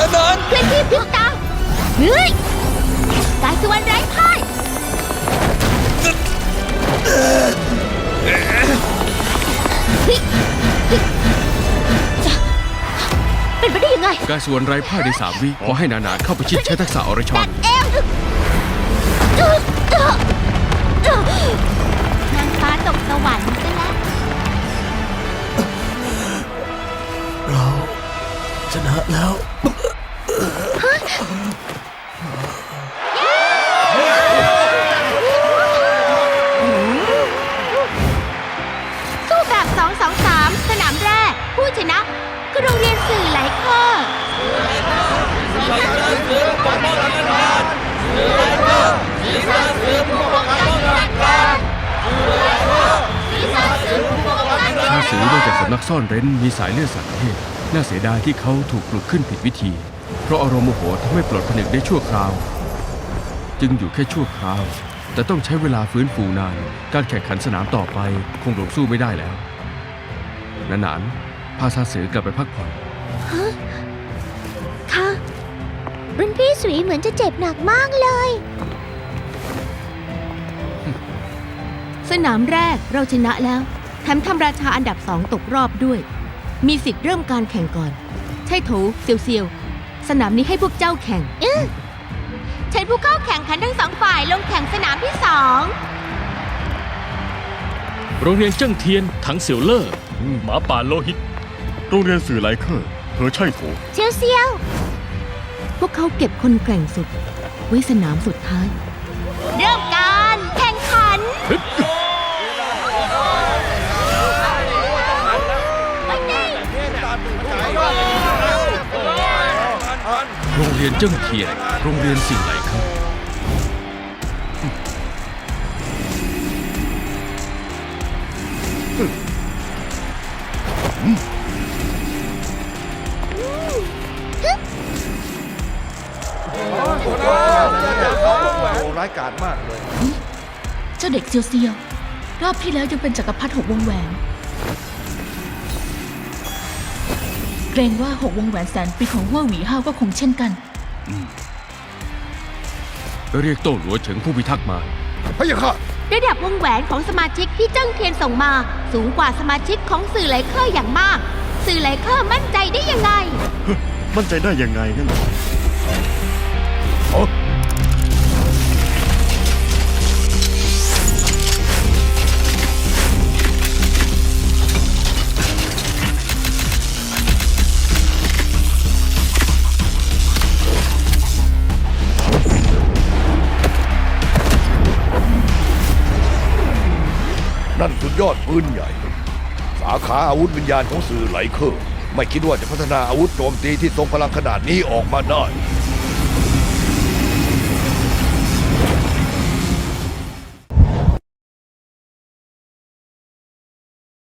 อนานต์เคลื่อนที่พริบตาเฮ้ยกายสุวรรณไร้พ่ายเฮ้ยเฮ้ยจะเป็นไปได้ยังไง กายส่วนไร้พ่ายในสามวิขอให้นานาเข้าไปชิดใช้ทักษะอรชดัรดเอวนางฟ้าตกสวรรค์ซะแล้ว เราชนะแล้ว สู้แบบ 2-2-3 สนามแรก ผู้ชนะคือโรงเรียนสื่อไหลเคอร์ชาสือมาจากสำนักซ่อนเร้นมีสายเลือดสัตว์เทพน่าเสียดายที่เขาถูกปลุกขึ้นผิดวิธี เพราะอารมณ์โมโหทำให้ปลดผนึกได้ชั่วคราว จึงอยู่แค่ชั่วคราว แต่ต้องใช้เวลาฟื้นฟูนาน การแข่งขันสนามต่อไปคงลงสู้ไม่ได้แล้วนานานพาชาสือกลับไปพักผ่อนค่ะรุ่นพี่สุยเหมือนจะเจ็บหนักมากเลย สนามแรกเราชนะแล้ว แถมทำราชาอันดับสองตกรอบด้วย มีสิทธิ์เริ่มการแข่งก่อน ใช่โถเซียวเซียว สนามนี้ให้พวกเจ้าแข่ง เชิญผู้เข้าแข่งขันทั้งสองฝ่ายลงแข่งสนามที่สองโรงเรียนเจิ้งเทียน ถังเสี่ยวเล่ออหมาป่าโลหิต โรงเรียนสื่อไลเคอร์เพอใช่โถเซียวเซียวพวกเขาเก็บคนแกร่งสุด ไว้สนามสุดท้าย โรงเรียนเจิ้งเทียน โรงเรียนสิ่งไหลครับร้ายกาจมากเลย เจ้าเด็กเซียวเซียวรอบที่แล้วยังเป็นจักรพรรดิหกวงแหวนเกรงว่าหกวงแหวนแสนปีของหัวหวีห้าวก็คงเช่นกัน เรียกโต้หลัวเฉิงผู้พิทักษ์มา พะยะค่ะ ระดับวงแหวนของสมาชิกที่เจ้างเทียนส่งมา สูงกว่าสมาชิกของสื่อไหลเคอร์อย่างมาก สื่อไหลเคอร์มั่นใจได้ยังไง มั่นใจได้ยังไงนั่นเหรออ๋อ นั่นสุดยอดปืนใหญ่ สาขาอาวุธวิญญาณของสื่อไหลเคอร์ไม่คิดว่าจะพัฒนาอาวุธโจมตีที่ทรงพลังขนาดนี้ออกมาได้